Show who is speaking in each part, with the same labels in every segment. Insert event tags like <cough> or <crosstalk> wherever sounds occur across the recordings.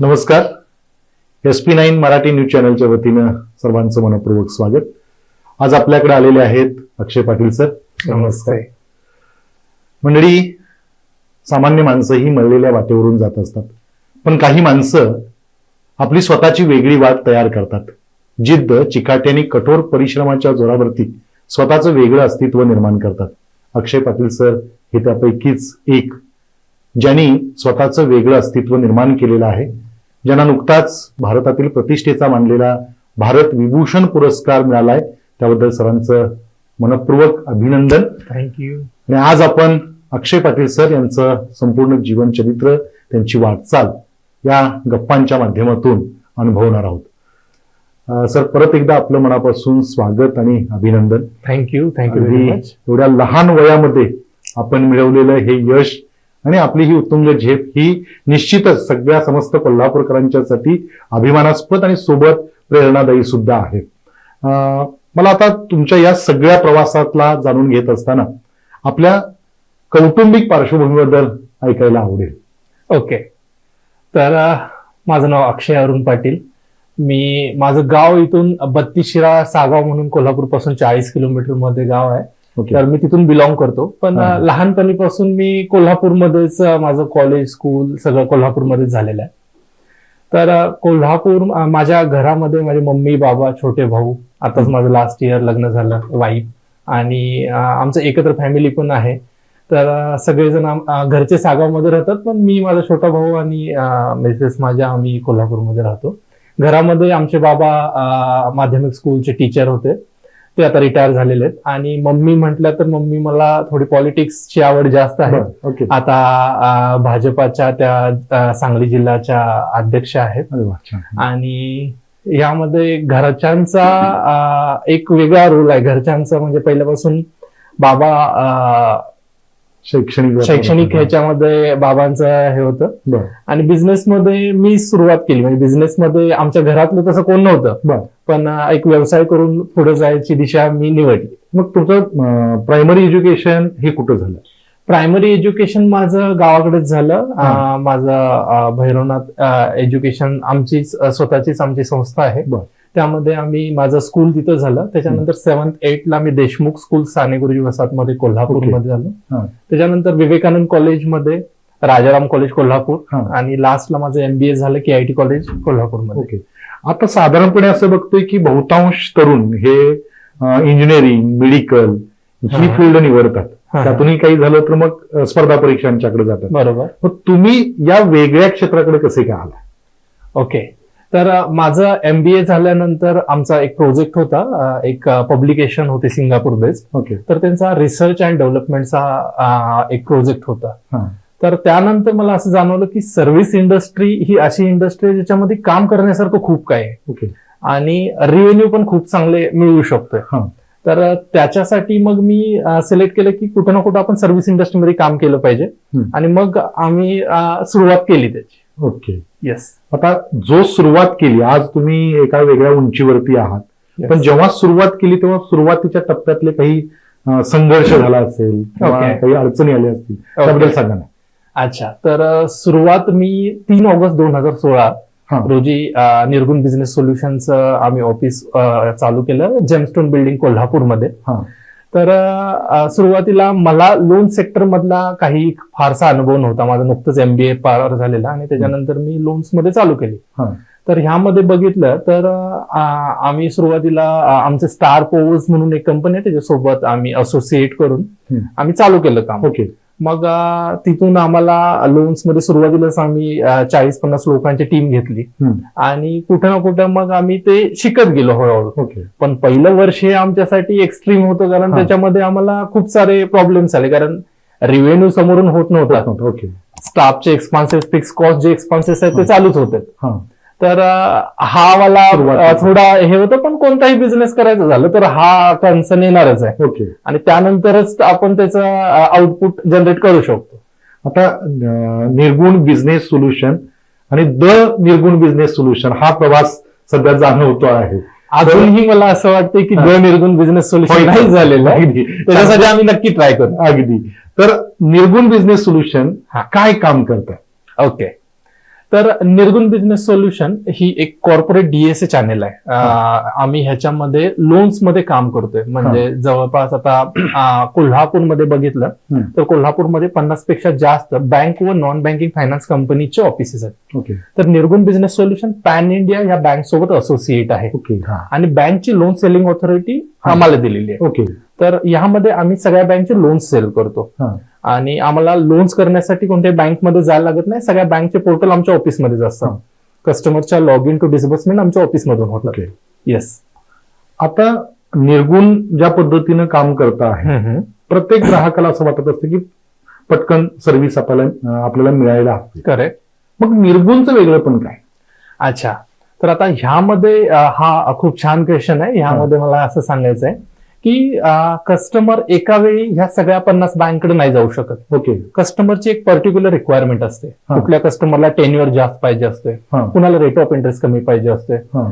Speaker 1: नमस्कार. S P nine Marathi news चॅनलच्या वतीनं सर्वांचं मनपूर्वक स्वागत. आज आपल्याकडे आलेले आहेत अक्षय पाटील सर.
Speaker 2: नमस्ते.
Speaker 1: मंडळी सामान्य माणसं ही मळलेल्या वाटेवरून जात असतात. पण काही माणसं आपली स्वतःची वेगळी वाट तयार करतात. जिद्द चिकाटी आणि कठोर परिश्रमाच्या जोरावरती स्वतःचं वेगळं अस्तित्व निर्माण करतात. अक्षय पाटील सर हे त्यापैकीच एक ज्यांनी स्वतःचं वेगळं अस्तित्व निर्माण केलेलं आहे. ज्यांना नुकताच भारतातील प्रतिष्ठेचा मानलेला भारत विभूषण पुरस्कार मिळालाय त्याबद्दल सरांचं मनपूर्वक अभिनंदन.
Speaker 2: थँक्यू
Speaker 1: आणि आज आपण अक्षय पाटील सर यांचं संपूर्ण जीवन चरित्र त्यांची वाटचाल या गप्पांच्या माध्यमातून अनुभवणार आहोत. सर परत एकदा आपलं मनापासून स्वागत आणि अभिनंदन.
Speaker 2: Thank you thank you very
Speaker 1: अगदी
Speaker 2: मच
Speaker 1: एवढ्या लहान वयामध्ये आपण मिळवलेलं हे यश आणि आपली ही उत्तुंग झेप ही निश्चितच सगळ्या समस्त कोल्हापूरकरांच्यासाठी अभिमानास्पद आणि सोबत प्रेरणादायी सुद्धा आहे. मला आता तुमच्या या सगळ्या प्रवासातला जाणून घेत असताना आपल्या कौटुंबिक पार्श्वभूमीबद्दल ऐकायला आवडेल.
Speaker 2: ओके. तर माझं नाव अक्षय अरुण पाटील. मी माझं गाव इथून बत्तीशिरा सागाव म्हणून कोल्हापूरपासून चाळीस किलोमीटरमध्ये गाव आहे. तर मी तिथून बिलॉंग करतो. पण. लहानपणीपासून मी कोल्हापूरमध्येच माझं कॉलेज स्कूल सगळं कोल्हापूरमध्येच झालेलं आहे. तर कोल्हापूर माझ्या घरामध्ये माझे मम्मी बाबा छोटे भाऊ आताच. माझं लास्ट इयर लग्न झालं वाईफ आणि आमचं एकत्र फॅमिली पण आहे. तर सगळेजण घरचे सागावमध्ये राहतात पण मी माझा छोटा भाऊ आणि मिसेस माझ्या आम्ही कोल्हापूरमध्ये राहतो. घरामध्ये आमचे बाबा माध्यमिक स्कूलचे टीचर होते. ते आता रिटायर झालेले आहेत. आणि मम्मी म्हटलं तर मम्मी मला थोडी पॉलिटिक्सची आवड जास्त आहे. आता भाजपाच्या त्या सांगली जिल्ह्याच्या अध्यक्ष आहेत. आणि यामध्ये घरच्यांचा एक वेगळा रोल आहे. घरच्यांचा म्हणजे पहिल्यापासून बाबा
Speaker 1: शैक्षणिक
Speaker 2: शैक्षणिक ह्याच्यामध्ये बाबांचं हे होतं. आणि बिझनेसमध्ये मी सुरुवात केली. म्हणजे बिझनेसमध्ये आमच्या घरातलं तसं कोण नव्हतं. पण एक व्यवसाय करून पुढे जायची दिशा मी निवडली.
Speaker 1: मग तुमचं प्रायमरी एज्युकेशन हे कुठं झालं?
Speaker 2: प्रायमरी एज्युकेशन माझं गावाकडेच झालं. माझं भैरवनाथ एज्युकेशन आमचीच स्वतःचीच आमची संस्था आहे. त्यामध्ये आम्ही माझं स्कूल तिथं झालं. त्याच्यानंतर सेव्हन्थ एटला मी देशमुख स्कूल साने गुरुजी वसाहतमध्ये कोल्हापूरमध्ये. झालं. त्याच्यानंतर विवेकानंद कॉलेजमध्ये राजाराम कॉलेज कोल्हापूर. आणि लास्टला माझं एमबीए झालं के आय टी कॉलेज कोल्हापूरमध्ये.
Speaker 1: ओके. आता साधारणपणे असं बघतोय की बहुतांश तरुण हे इंजिनिअरिंग मेडिकल ही. फील्ड निवडतात. त्यातूनही काही झालं तर मग स्पर्धा परीक्षांच्याकडे जातात.
Speaker 2: बरोबर.
Speaker 1: मग तुम्ही या वेगळ्या क्षेत्राकडे कसे काय आला
Speaker 2: ओके. तर माझं एमबीए झाल्यानंतर आमचा एक प्रोजेक्ट होता एक पब्लिकेशन होते सिंगापूर बेस्ड
Speaker 1: ओके
Speaker 2: तर त्यांचा रिसर्च अँड डेव्हलपमेंटचा एक प्रोजेक्ट होता. तर त्यानंतर मला असं जाणवलं की सर्व्हिस इंडस्ट्री ही अशी इंडस्ट्री आहे ज्याच्यामध्ये काम करण्यासारखं खूप काय आहे.
Speaker 1: ओके
Speaker 2: आणि रेव्हेन्यू पण खूप चांगले मिळू शकतोय. तर त्याच्यासाठी मग मी सिलेक्ट केलं की कुठं ना कुठं आपण सर्व्हिस इंडस्ट्रीमध्ये काम केलं पाहिजे. आणि मग आम्ही सुरुवात केली त्याची.
Speaker 1: ओके.
Speaker 2: येस
Speaker 1: आता जो सुरुवात केली आज तुम्ही एका वेगळ्या उंचीवरती आहात पण जेव्हा सुरुवात केली तेव्हा सुरुवातीच्या टप्प्यातले काही संघर्ष झाला असेल. काही अडचणी आल्या असतील त्याबद्दल सांगा ना.
Speaker 2: अच्छा. तर सुरुवात मी तीन ऑगस्ट दोन हजार सोळा. रोजी निर्गुण बिझनेस सोल्युशनचं आम्ही ऑफिस चालू केलं जेमस्टोन बिल्डिंग कोल्हापूरमध्ये. तर सुरुवातीला मला लोन सेक्टर मधला काही फारसा अनुभव नव्हता माझा नुकतंच एमबीए पार झालेला आणि त्याच्यानंतर मी लोन्समध्ये चालू केली. तर ह्यामध्ये बघितलं तर आम्ही सुरुवातीला आमचे स्टार पोवर्स म्हणून एक कंपनी आहे त्याच्यासोबत आम्ही असोसिएट करून. आम्ही चालू केलं काम
Speaker 1: ओके
Speaker 2: मग तिथून आम्हाला लोन्समध्ये सुरुवातीलाच आम्ही चाळीस पन्नास लोकांची टीम घेतली. आणि कुठं ना कुठं मग आम्ही ते शिकत गेलो हळूहळू.
Speaker 1: ओके.
Speaker 2: पण पहिलं वर्ष हे आमच्यासाठी एक्स्ट्रीम होतं कारण. त्याच्यामध्ये आम्हाला खूप सारे प्रॉब्लेम्स आले. कारण रिव्हेन्यू समोरून होत नव्हता.
Speaker 1: ओके.
Speaker 2: स्टाफचे एक्सपान्सेस फिक्स कॉस्ट जे एक्सपान्सेस आहेत ते. चालूच होते.
Speaker 1: हा.
Speaker 2: तर हा मला थोडा हे होतं पण कोणताही बिझनेस करायचं झालं तर हा कन्सर्न येणारच आहे.
Speaker 1: ओके
Speaker 2: आणि त्यानंतरच आपण त्याचं आउटपुट जनरेट करू शकतो.
Speaker 1: आता निर्गुण बिझनेस सोल्युशन आणि द निर्गुण बिझनेस सोल्युशन हा प्रवास सध्या जाणवतो आहे.
Speaker 2: अजूनही मला असं वाटतं की. The Nirgun business solution. नाही झालेलं आहे.
Speaker 1: अगदी.
Speaker 2: त्याच्यासाठी आम्ही नक्की ट्राय करू.
Speaker 1: अगदी. तर निर्गुण बिझनेस सोल्युशन
Speaker 2: हा.
Speaker 1: काय काम करतं?
Speaker 2: ओके तर निर्गुण बिझनेस सोल्युशन ही एक कॉर्पोरेट डीएसए चॅनेल आहे. आम्ही ह्याच्यामध्ये लोन्समध्ये काम करतोय. म्हणजे जवळपास आता कोल्हापूरमध्ये बघितलं. तर कोल्हापूरमध्ये पन्नासपेक्षा जास्त बँक व नॉन बँकिंग फायनान्स कंपनीचे ऑफिसेस आहेत तर Nirgun business solution pan India या बँक सोबत असोसिएट आहे. आणि बँकची लोन सेलिंग ऑथॉरिटी आम्हाला दिलेली आहे.
Speaker 1: ओके.
Speaker 2: तर यामध्ये आम्ही सगळ्या बँकचे लोन्स सेल करतो. आणि आम्हाला लोन्स करण्यासाठी कोणत्याही बँकमध्ये जायला लागत नाही. सगळ्या बँकचे पोर्टल आमच्या ऑफिसमध्येच असतात. कस्टमरच्या लॉग इन टू डिस्बर्समेंट आमच्या ऑफिसमधून होतात.
Speaker 1: ओके
Speaker 2: येस
Speaker 1: आता निर्गुण ज्या पद्धतीनं काम करत आहे प्रत्येक ग्राहकाला असं वाटत असतं की पटकन सर्व्हिस आपल्याला आपल्याला मिळायला हवी.
Speaker 2: करेक्ट
Speaker 1: मग निर्गुणचं वेगळं पण काय?
Speaker 2: अच्छा. तर आता ह्यामध्ये हा खूप छान क्वेश्चन आहे. ह्यामध्ये मला असं सांगायचं आहे की कस्टमर एका वेळी ह्या सगळ्या पन्नास बँककडे नाही जाऊ शकत.
Speaker 1: ओके.
Speaker 2: कस्टमरची एक पर्टिक्युलर रिक्वायरमेंट असते. कुठल्या कस्टमरला टेन्युअर जास्त पाहिजे असते. कुणाला रेट ऑफ इंटरेस्ट कमी पाहिजे असते.
Speaker 1: हा.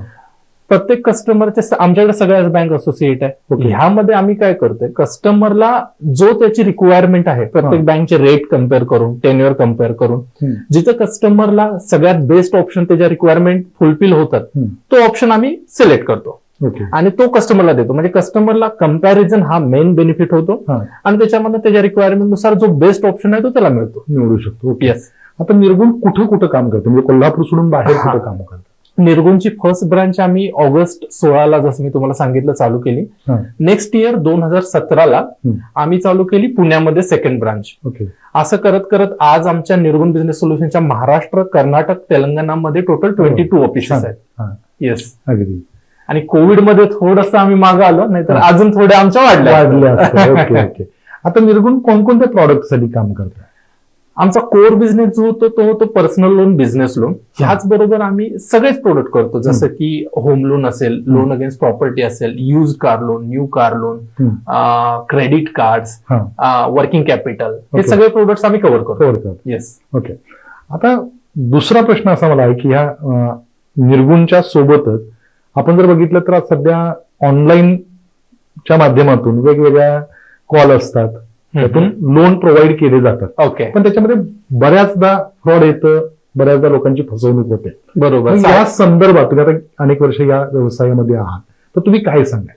Speaker 2: प्रत्येक कस्टमरचे आमच्याकडे सगळ्याच बँक असोसिएट आहे. ह्यामध्ये आम्ही काय करतोय? कस्टमरला जो त्याची रिक्वायरमेंट आहे प्रत्येक बँकचे रेट कंपेअर करून टेन्युअर कंपेअर करून. जिथं कस्टमरला सगळ्यात बेस्ट ऑप्शन त्याच्या रिक्वायरमेंट फुलफिल होतात. तो ऑप्शन आम्ही सिलेक्ट करतो. आणि तो कस्टमरला देतो. म्हणजे कस्टमरला कंपॅरिझन हा मेन बेनिफिट होतो. आणि त्याच्यामध्ये त्याच्या रिक्वायरमेंटनुसार जो बेस्ट ऑप्शन आहे तो त्याला मिळतो.
Speaker 1: निवडू शकतो. ओके
Speaker 2: येस
Speaker 1: आता निर्गुण कुठं कुठं काम करतं? म्हणजे कोल्हापूर सोडून बाहेर. कुठं काम करतं?
Speaker 2: निर्गुणची फर्स्ट ब्रांच आम्ही ऑगस्ट सोळाला जसं मी तुम्हाला सांगितलं चालू केली. नेक्स्ट इयर दोन हजार सतराला. आम्ही चालू केली पुण्यामध्ये सेकंड ब्रांच
Speaker 1: ओके
Speaker 2: असं करत करत आज आमच्या निर्गुण बिझनेस सोल्युशनच्या महाराष्ट्र कर्नाटक तेलंगणामध्ये टोटल ट्वेंटी टू ऑफिसेस. आहेत. येस
Speaker 1: अगदी.
Speaker 2: आणि कोविडमध्ये थोडस आम्ही मागं आलो नाहीतर. अजून थोडे आमच्या वाढल्या
Speaker 1: वाढले असते <laughs> ओके ओके. आता निर्गुण कोणकोणत्या प्रॉडक्टसाठी काम करतं
Speaker 2: आमचा कोर बिझनेस जो होतो तो होतो पर्सनल लोन बिझनेस लोन ह्याच बरोबर आम्ही सगळेच प्रोडक्ट करतो. जसं की होम लोन असेल लोन अगेन्स्ट प्रॉपर्टी असेल use car loan new car loan. Credit card working capital हे. सगळे प्रोडक्ट्स आम्ही कव्हर करतो.
Speaker 1: कव्हर करतो.
Speaker 2: Yes
Speaker 1: okay. आता दुसरा प्रश्न असा मला आहे की ह्या निर्गुणच्या सोबतच आपण जर बघितलं तर आज सध्या ऑनलाईनच्या माध्यमातून वेगवेगळ्या कॉल असतात. त्यातून लोन प्रोव्हाइड केले जातात.
Speaker 2: ओके
Speaker 1: पण त्याच्यामध्ये बऱ्याचदा फ्रॉड येतं बऱ्याचदा लोकांची फसवणूक होते.
Speaker 2: बरोबर.
Speaker 1: या संदर्भात तुम्ही आता अनेक वर्ष या व्यवसायामध्ये आहात तर तुम्ही काय सांगाल?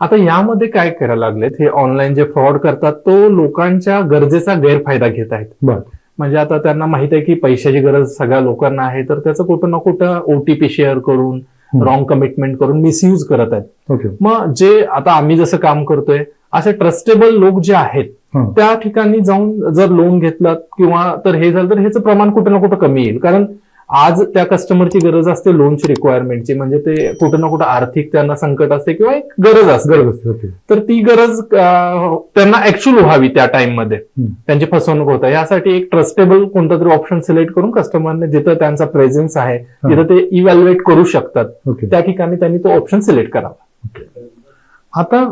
Speaker 2: आता यामध्ये काय करायला लागलेत हे ऑनलाईन जे फ्रॉड करतात तो लोकांच्या गरजेचा गैरफायदा घेत आहेत.
Speaker 1: बर.
Speaker 2: म्हणजे आता त्यांना माहीत आहे की पैशाची गरज सगळ्या लोकांना आहे तर त्याचं कुठं ना कुठं ओटीपी शेअर करून. रॉंग कमिटमेंट करून मिसयूज करत आहेत. मग जे आता आम्ही जसं काम करतोय असे ट्रस्टेबल लोक जे आहेत. त्या ठिकाणी जाऊन जर लोन घेतलं किंवा तर हे झालं तर ह्याचं प्रमाण कुठं ना कुठं कमी येईल. कारण आज त्या कस्टमरची गरज असते लोनची रिक्वायरमेंटची म्हणजे ते कुठं ना कुठं आर्थिक त्यांना संकट असते किंवा एक गरज असते.
Speaker 1: गरज असते
Speaker 2: तर ती गरज त्यांना ऍक्च्युअल व्हावी त्या टाइममध्ये.
Speaker 1: हम्म.
Speaker 2: त्यांची फसवणूक होत आहे. यासाठी एक ट्रस्टेबल कोणता तरी ऑप्शन सिलेक्ट करून कस्टमरने जिथं त्यांचा प्रेझेन्स आहे जिथं ते इव्हॅल्युएट करू शकतात. त्या ठिकाणी त्यांनी तो ऑप्शन सिलेक्ट करावा.
Speaker 1: आता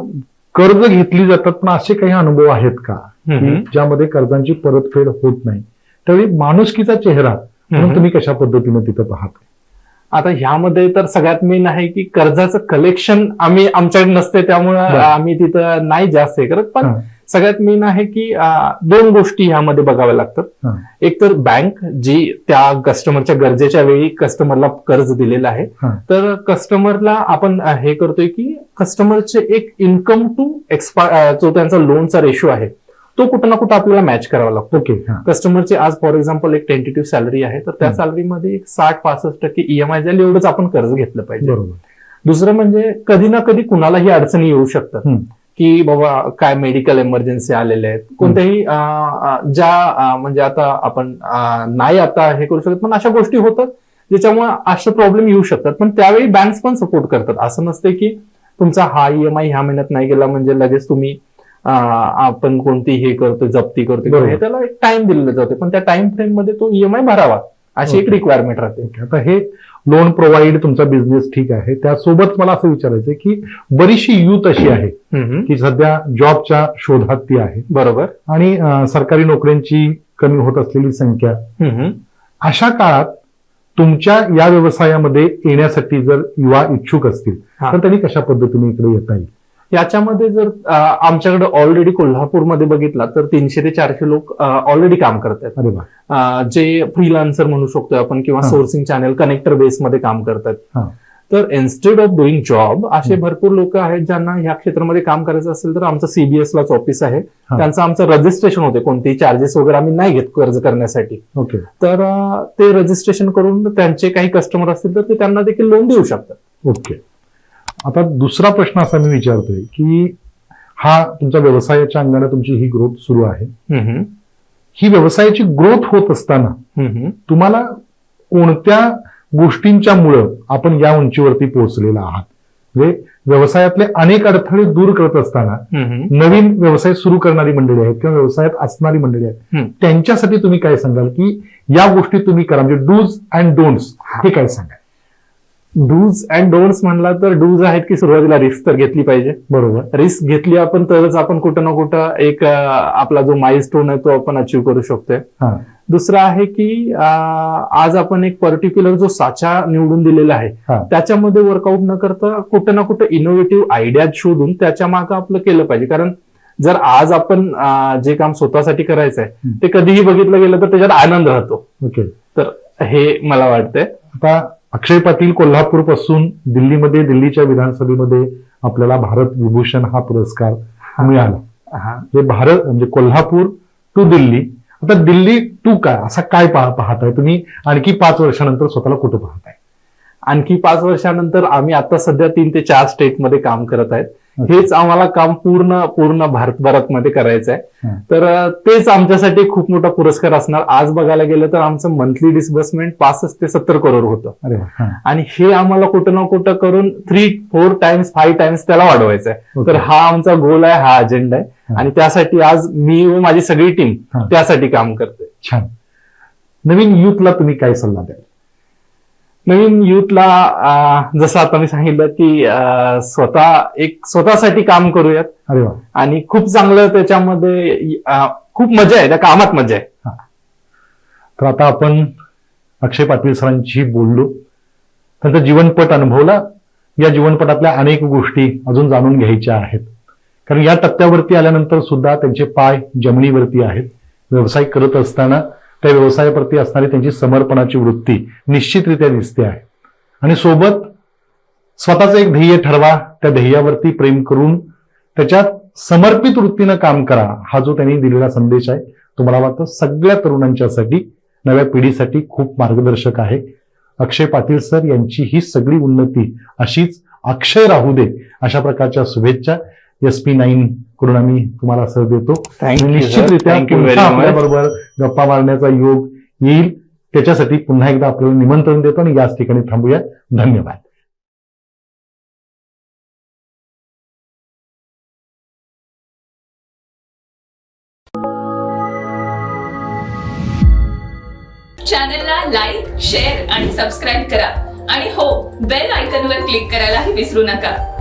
Speaker 1: कर्ज घेतली जातात पण असे काही अनुभव आहेत. की? ज्यामध्ये कर्जांची परतफेड होत नाही. त्यावेळी माणुसकीचा चेहरा म्हणून. तुम्ही कशा पद्धतीने तिथं पाहत
Speaker 2: आता ह्यामध्ये तर सगळ्यात मेन आहे की कर्जाचं कलेक्शन आम्ही आमच्याकडे नसते त्यामुळे. आम्ही तिथं नाही जास्त हे करत पण. सगळ्यात मेन आहे की दोन गोष्टी ह्यामध्ये बघाव्या लागतात. एक तर बँक जी त्या कस्टमरच्या गरजेच्या वेळी कस्टमरला कर्ज दिलेलं आहे. तर कस्टमरला आपण हे करतोय की कस्टमरचे एक इन्कम टू एक्सपायर जो त्यांचा लोनचा रेशो आहे तो कुठं ना कुठं आपल्याला मॅच करावा लागतो.
Speaker 1: ओके
Speaker 2: कस्टमरची आज फॉर एक्झाम्पल एक टेंटेटिव्ह सॅलरी आहे तर त्या. सॅलरीमध्ये एक साठ पासष्ट टक्के ईएमआय जाईल एवढंच आपण कर्ज घेतलं पाहिजे. दुसरं म्हणजे कधी ना कधी कुणालाही अडचणी येऊ शकतात. की बाबा काय मेडिकल इमर्जन्सी आलेले आहेत. कोणत्याही ज्या म्हणजे आता आपण नाही आता हे करू शकत पण अशा गोष्टी होतात ज्याच्यामुळे असे प्रॉब्लेम येऊ शकतात. पण त्यावेळी बँक्स पण सपोर्ट करतात. असं नसते की तुमचा हा ईएमआय ह्या महिन्यात नाही गेला म्हणजे लगेच तुम्ही आपण कोणती हे करतोय जप्ती
Speaker 1: बरोबर.
Speaker 2: हे त्याला एक टाइम दिलेला जाते पण त्या टाइम फ्रेममध्ये तो ईएमआय भरावा. अशी एक. रिक्वायरमेंट राहते.
Speaker 1: आता हे लोन प्रोव्हाइड तुमचा बिझनेस ठीक आहे. त्यासोबत मला असं विचारायचं की बरीचशी युथ अशी आहे की सध्या जॉबच्या शोधात ती आहे.
Speaker 2: बरोबर.
Speaker 1: आणि सरकारी नोकऱ्यांची कमी होत असलेली संख्या. अशा काळात तुमच्या या व्यवसायामध्ये येण्यासाठी जर युवा इच्छुक असतील. तर त्यांनी कशा पद्धतीने इकडे येता येईल?
Speaker 2: याच्यामध्ये जर आमच्याकडे ऑलरेडी कोल्हापूरमध्ये बघितला तर तीनशे ते चारशे लोक ऑलरेडी काम करतात जे फ्रीलान्सर म्हणू शकतो आपण किंवा. सोर्सिंग चॅनल कनेक्टर बेसमध्ये काम करतात. तर इन्स्टेड ऑफ डुईंग जॉब असे. भरपूर लोक आहेत ज्यांना ह्या क्षेत्रामध्ये काम करायचं असेल तर आमचं सीबीएस लाच ऑफिस आहे. त्यांचं आमचं रजिस्ट्रेशन होते कोणतेही चार्जेस वगैरे आम्ही नाही घेत कर्ज करण्यासाठी
Speaker 1: ओके
Speaker 2: तर ते रजिस्ट्रेशन करून त्यांचे काही कस्टमर असतील तर ते त्यांना देखील लोन देऊ शकतात
Speaker 1: ओके आता दुसरा प्रश्न असा मी विचारतोय की हा तुमच्या व्यवसायाच्या अंगाने तुमची ही ग्रोथ सुरू आहे. ही व्यवसायाची ग्रोथ होत असताना तुम्हाला कोणत्या गोष्टींच्या मुळं आपण या उंचीवरती पोहोचलेला आहात? म्हणजे व्यवसायातले अनेक अडथळे दूर करत असताना. नवीन व्यवसाय सुरू करणारी मंडळी आहेत किंवा व्यवसायात असणारी मंडळी आहेत. त्यांच्यासाठी तुम्ही काय सांगाल की या गोष्टी तुम्ही करा? म्हणजे डूज अँड डोंट्स हे काय सांगाल?
Speaker 2: डूज अँड डोंट्स म्हणला तर डूज आहेत की सुरुवातीला रिस्क तर घेतली पाहिजे.
Speaker 1: बरोबर.
Speaker 2: रिस्क घेतली आपण तरच आपण कुठं ना कुठं एक आपला जो माइलस्टोन आहे तो आपण अचीव्ह करू शकतोय.
Speaker 1: हा.
Speaker 2: दुसरं आहे की आज आपण एक पर्टिक्युलर जो साचा निवडून दिलेला आहे. त्याच्यामध्ये वर्कआउट न करता कुठं ना कुठं इनोव्हेटिव्ह आयडिया शोधून त्याच्यामागे आपलं केलं पाहिजे. कारण जर आज आपण जे काम स्वतःसाठी करायचं आहे. ते कधीही बघितलं गेलं तर त्याच्यात आनंद राहतो.
Speaker 1: ओके.
Speaker 2: तर हे मला वाटतंय.
Speaker 1: आता अक्षय पाटील कोल्हापूरपासून दिल्लीमध्ये दिल्लीच्या विधानसभेमध्ये आपल्याला भारत विभूषण हा पुरस्कार मिळाला.
Speaker 2: हा.
Speaker 1: हे भारत म्हणजे कोल्हापूर टू दिल्ली. आता दिल्ली टू काय? असा काय पाह- पाहताय तुम्ही? आणखी पाच वर्षानंतर स्वतःला कुठं पाहताय?
Speaker 2: आणखी पाच वर्षानंतर आम्ही आता सध्या तीन ते चार स्टेटमध्ये काम करत आहेत. हेच आम्हाला काम पूर्ण पूर्ण भारतभरात मध्ये करायचं आहे. तर तेच आमच्यासाठी खूप मोठा पुरस्कार असणार आज बघायला गेलं तर आमचं मंथली डिस्बर्समेंट पासष्ट ते सत्तर करोड होतं. आणि हे आम्हाला कुठं ना कुठं करून three four times five times त्याला वाढवायचं आहे. तर हा आमचा गोल आहे हा अजेंडा आहे. आणि त्यासाठी आज मी व माझी सगळी टीम. त्यासाठी काम करते
Speaker 1: छान नवीन युथला तुम्ही काय सल्ला द्याल
Speaker 2: नवीन युथला जसं आता मी सांगितलं की स्वतः एक स्वतःसाठी काम करूयात.
Speaker 1: अरे वा.
Speaker 2: आणि खूप चांगलं त्याच्यामध्ये खूप मजा आहे त्या कामात मजा आहे.
Speaker 1: तर आता आपण अक्षय पाटील सरांशी बोललो. त्यांचा जीवनपट अनुभवला. या जीवनपटातल्या अनेक गोष्टी अजून जाणून घ्यायच्या आहेत. कारण या टप्प्यावरती आल्यानंतर सुद्धा त्यांचे पाय जमिनीवरती आहेत. व्यवसाय करत असताना त्या व्यवसायाप्रती असणारी त्यांची समर्पणाची वृत्ती निश्चितरित्या दिसते आहे. आणि सोबत स्वतःचं एक ध्येय ठरवा त्या ध्येयावरती प्रेम करून त्याच्यात समर्पित वृत्तीनं काम करा हा जो त्यांनी दिलेला संदेश आहे तो मला वाटतं सगळ्या तरुणांच्यासाठी नव्या पिढीसाठी खूप मार्गदर्शक आहे. अक्षय पाटील सर यांची ही सगळी उन्नती अशीच अक्षय राहू दे अशा प्रकारच्या शुभेच्छा. एस पी नाईन कडून आम्ही तुम्हाला सर देतो. निश्चितरित्या आपल्याबरोबर गप्पा मारण्याचा योग येईल. त्याच्यासाठी पुन्हा एकदा आपल्याला निमंत्रण देतो आणि याच ठिकाणी थांबूया. धन्यवाद.
Speaker 3: चॅनलला लाईक शेअर आणि सबस्क्राईब करा. आणि हो बेल आयकॉनवर क्लिक करायलाही विसरू नका.